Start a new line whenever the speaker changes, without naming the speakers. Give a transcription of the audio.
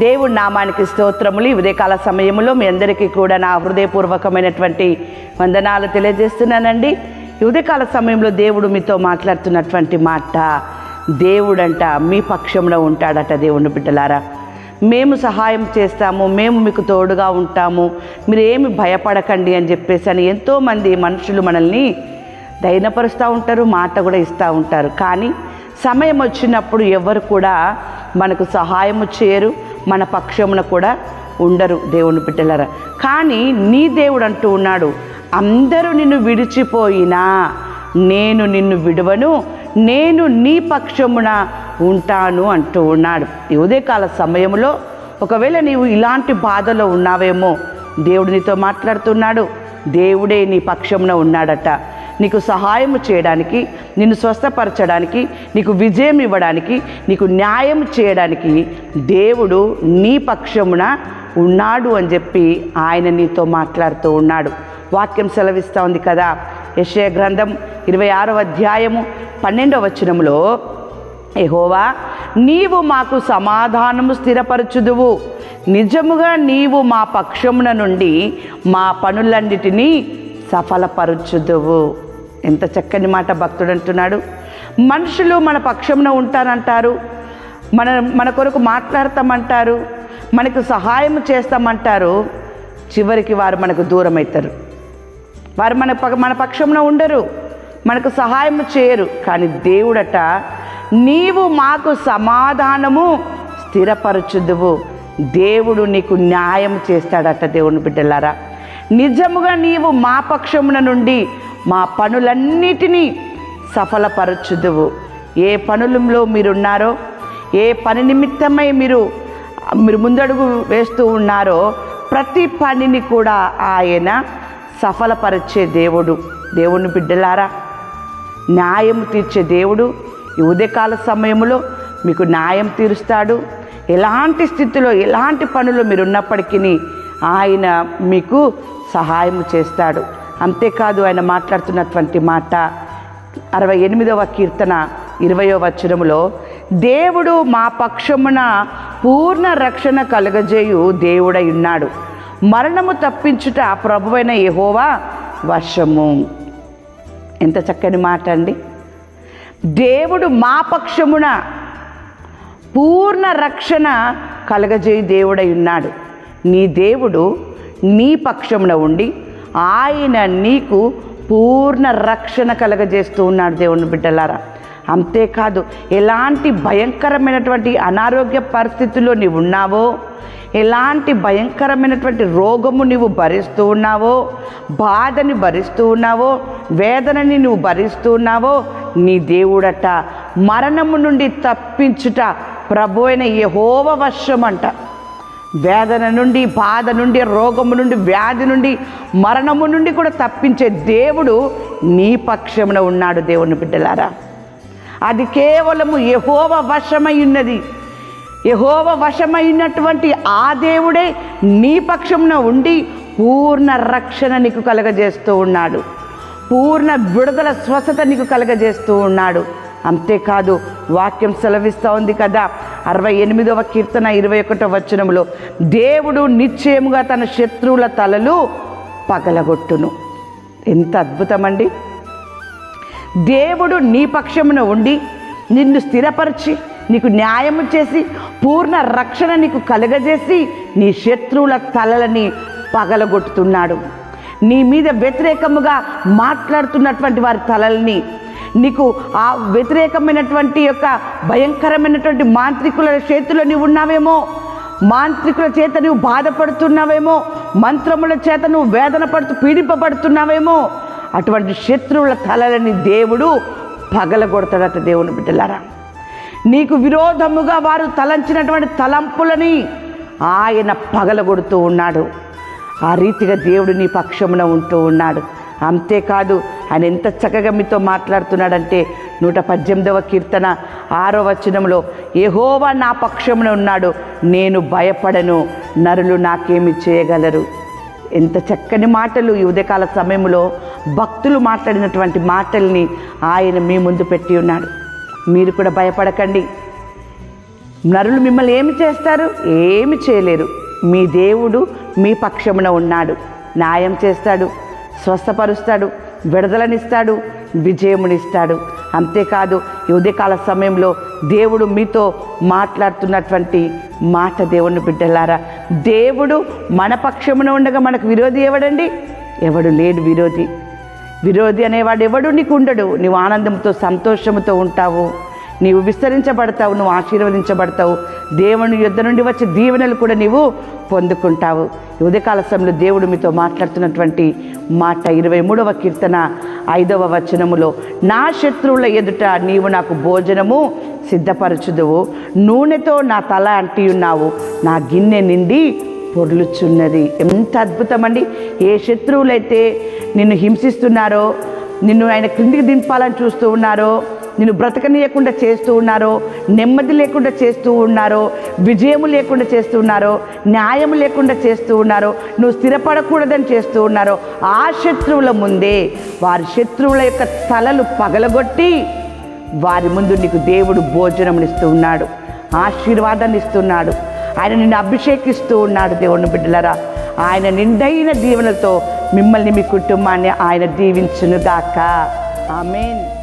దేవుడి నామానికి స్తోత్రములు. ఈ ఉదయకాల సమయంలో మీ అందరికీ కూడా నా హృదయపూర్వకమైనటువంటి వందనాలు తెలియజేస్తున్నానండి. ఈ ఉదయకాల సమయంలో దేవుడు మీతో మాట్లాడుతున్నటువంటి మాట దేవుడంట మీ పక్షంలో ఉంటాడట దేవుని బిడ్డలారా. మేము సహాయం చేస్తాము మేము మీకు తోడుగా ఉంటాము. మీరు ఏమి భయపడకండి అని చెప్పేసి అని ఎంతోమంది మనుషులు మనల్ని దైనపరుస్తూ ఉంటారు మాట కూడా ఇస్తూ ఉంటారు. కానీ సమయం వచ్చినప్పుడు ఎవరు కూడా మనకు సహాయము చేయరు. మన పక్షమున కూడా ఉండరు దేవుని బిడ్డలరా. కానీ నీ దేవుడు అంటూ ఉన్నాడు అందరూ నిన్ను విడిచిపోయినా నేను నిన్ను విడువను నేను నీ పక్షమున ఉంటాను అంటూ ఉన్నాడు. ఈ ఉదయకాల సమయంలో ఒకవేళ నీవు ఇలాంటి బాధలో ఉన్నావేమో దేవుడు నీతో మాట్లాడుతున్నాడు దేవుడే నీ పక్షమున ఉన్నాడట. నీకు సహాయం చేయడానికి నిన్ను స్వస్థపరచడానికి నీకు విజయం ఇవ్వడానికి నీకు న్యాయం చేయడానికి దేవుడు నీ పక్షమున ఉన్నాడు అని చెప్పి ఆయన నీతో మాట్లాడుతూ ఉన్నాడు. వాక్యం సెలవిస్తూ ఉంది కదా. యశయ గ్రంథం ఇరవై ఆరవ అధ్యాయము పన్నెండవ వచనంలో ఎహోవా నీవు మాకు సమాధానము స్థిరపరచుదువు. నిజముగా నీవు మా పక్షమున నుండి మా పనులన్నిటినీ సఫలపరచుదువు. ఎంత చక్కని మాట భక్తుడు అంటున్నాడు మనుషులు మన పక్షంలో ఉంటారంటారు. మన మన కొరకు మాట్లాడతామంటారు. మనకు సహాయం చేస్తామంటారు. చివరికి వారు మనకు దూరం అవుతారు వారు మన ప మన పక్షంలో ఉండరు. మనకు సహాయం చేయరు. కానీ దేవుడట నీవు మాకు సమాధానము స్థిరపరచుదువు. దేవుడు నీకు న్యాయం చేస్తాడట దేవుని బిడ్డలారా. నిజముగా నీవు మా పక్షమున నుండి మా పనులన్నిటినీ సఫలపరచుదువు. ఏ పనులలో మీరున్నారో ఏ పని నిమిత్తమై మీరు మీరు ముందడుగు వేస్తూ ఉన్నారో ప్రతి పనిని కూడా ఆయన సఫలపరిచే దేవుడు. దేవుని బిడ్డలారా న్యాయం తీర్చే దేవుడు. ఈ ఉదయకాల సమయంలో మీకు న్యాయం తీరుస్తాడు. ఎలాంటి స్థితిలో ఎలాంటి పనులు మీరు ఉన్నప్పటికీ ఆయన మీకు సహాయం చేస్తాడు. అంతేకాదు ఆయన మాట్లాడుతున్నటువంటి మాట అరవై ఎనిమిదవ కీర్తన ఇరవయో వచనములో దేవుడు మా పక్షమున పూర్ణ రక్షణ కలుగజేయు దేవుడై ఉన్నాడు. మరణము తప్పించుట ప్రభువైన యెహోవా వర్షము ఎంత చక్కని మాట అండి. దేవుడు మా పక్షమున పూర్ణ రక్షణ కలగజేయు దేవుడై ఉన్నాడు. నీ దేవుడు నీ పక్షమున ఉండి ఆయన నీకు పూర్ణ రక్షణ కలగజేస్తూ ఉన్నాడు దేవుని బిడ్డలారా. అంతేకాదు ఎలాంటి భయంకరమైనటువంటి అనారోగ్య పరిస్థితుల్లో నీవు ఉన్నావో ఎలాంటి భయంకరమైనటువంటి రోగము నీవు భరిస్తూ ఉన్నావో బాధని భరిస్తూ ఉన్నావో వేదనని నువ్వు భరిస్తూ ఉన్నావో నీ దేవుడట మరణము నుండి తప్పించుట ప్రభు అయిన యహోవ వశమంట. వేదన నుండి బాధ నుండి రోగము నుండి వ్యాధి నుండి మరణము నుండి కూడా తప్పించే దేవుడు నీ పక్షమున ఉన్నాడు దేవుని బిడ్డలారా. అది కేవలము యహోవ వశమై ఉన్నది. యహోవ వశమైనటువంటి ఆ దేవుడే నీ పక్షమున ఉండి పూర్ణ రక్షణ నీకు కలగజేస్తూ ఉన్నాడు. పూర్ణ విడుదల స్వస్థత నీకు కలగజేస్తూ ఉన్నాడు. అంతేకాదు వాక్యం సెలవిస్తూ ఉంది కదా అరవై ఎనిమిదవ కీర్తన ఇరవై ఒకటో వచనంలో దేవుడు నిశ్చయముగా తన శత్రువుల తలలు పగలగొట్టును. ఎంత అద్భుతమండి. దేవుడు నీ పక్షమున ఉండి నిన్ను స్థిరపరిచి నీకు న్యాయం చేసి పూర్ణ రక్షణ నీకు కలగజేసి నీ శత్రువుల తలలని పగలగొట్టుతున్నాడు. నీ మీద వ్యతిరేకముగా మాట్లాడుతున్నటువంటి వారి తలల్ని నీకు ఆ వ్యతిరేకమైనటువంటి యొక్క భయంకరమైనటువంటి మాంత్రికుల చేతిలో నీవు ఉన్నావేమో? మాంత్రికుల చేత నువ్వు బాధపడుతున్నావేమో? మంత్రముల చేత నువ్వు వేదన పడుతూ పీడింపబడుతున్నావేమో? అటువంటి శత్రువుల తలలని దేవుడు పగలగొడతాడట దేవుని బిడ్డలారా. నీకు విరోధముగా వారు తలంచినటువంటి తలంపులని ఆయన పగలగొడుతూ ఉన్నాడు. ఆ రీతిగా దేవుడు నీ పక్షమున ఉంటూ ఉన్నాడు. అంతేకాదు ఆయన ఎంత చక్కగా మీతో మాట్లాడుతున్నాడంటే నూట పద్దెనిమిదవ కీర్తన ఆరో వచనంలో ఏహోవా నా పక్షమున ఉన్నాడు నేను భయపడను నరులు నాకేమి చేయగలరు. ఎంత చక్కని మాటలు ఈ ఉదయకాల సమయంలో భక్తులు మాట్లాడినటువంటి మాటల్ని ఆయన మీ ముందు పెట్టి ఉన్నాడు. మీరు కూడా భయపడకండి. నరులు మిమ్మల్ని ఏమి చేస్తారు? ఏమి చేయలేరు. మీ దేవుడు మీ పక్షమున ఉన్నాడు. న్యాయం చేస్తాడు స్వస్థపరుస్తాడు. విడుదలనిస్తాడు విజయమునిస్తాడు. అంతేకాదు ఈ ఉదయకాల సమయంలో దేవుడు మీతో మాట్లాడుతున్నటువంటి మాట దేవుని బిడ్డలారా దేవుడు మన పక్షమున ఉండగా మనకు విరోధి ఎవడండి? ఎవడు లేడు విరోధి. విరోధి అనేవాడు ఎవడు? నీకు ఉండడు. నీవు ఆనందంతో సంతోషంతో ఉంటావు. నీవు విస్తరించబడతావు నువ్వు ఆశీర్వదించబడతావు. దేవుని యుద్ధ నుండి వచ్చే దీవెనలు కూడా నీవు పొందుకుంటావు. ఉదయకాల సమయంలో దేవుడు మీతో మాట్లాడుతున్నటువంటి మాట ఇరవై మూడవ కీర్తన ఐదవ వచనములో నా శత్రువుల ఎదుట నీవు నాకు భోజనము సిద్ధపరచుదువు. నూనెతో నా తల అంటి ఉన్నావు. నా గిన్నె నిండి పొర్లుచున్నది. ఎంత అద్భుతమండి! ఏ శత్రువులైతే నిన్ను హింసిస్తున్నారో నిన్ను ఆయన క్రిందికి దింపాలని చూస్తూ ఉన్నారో నిన్ను బ్రతకనీయకుండా చేస్తూ ఉన్నారో నెమ్మది లేకుండా చేస్తూ ఉన్నారో విజయము లేకుండా చేస్తూ ఉన్నారో న్యాయం లేకుండా చేస్తూ ఉన్నారో నువ్వు స్థిరపడకూడదని చేస్తూ ఉన్నారో ఆ శత్రువుల ముందే వారి శత్రువుల యొక్క తలలు పగలగొట్టి వారి ముందు నీకు దేవుడు భోజనమునిస్తూ ఉన్నాడు ఆశీర్వాదాన్ని ఇస్తున్నాడు ఆయన నిన్ను అభిషేకిస్తూ ఉన్నాడు దేవుని బిడ్డలరా. ఆయన నిండైన దీవెనతో మిమ్మల్ని మీ కుటుంబాన్ని ఆయన దీవించునుగాక. ఆమెన్.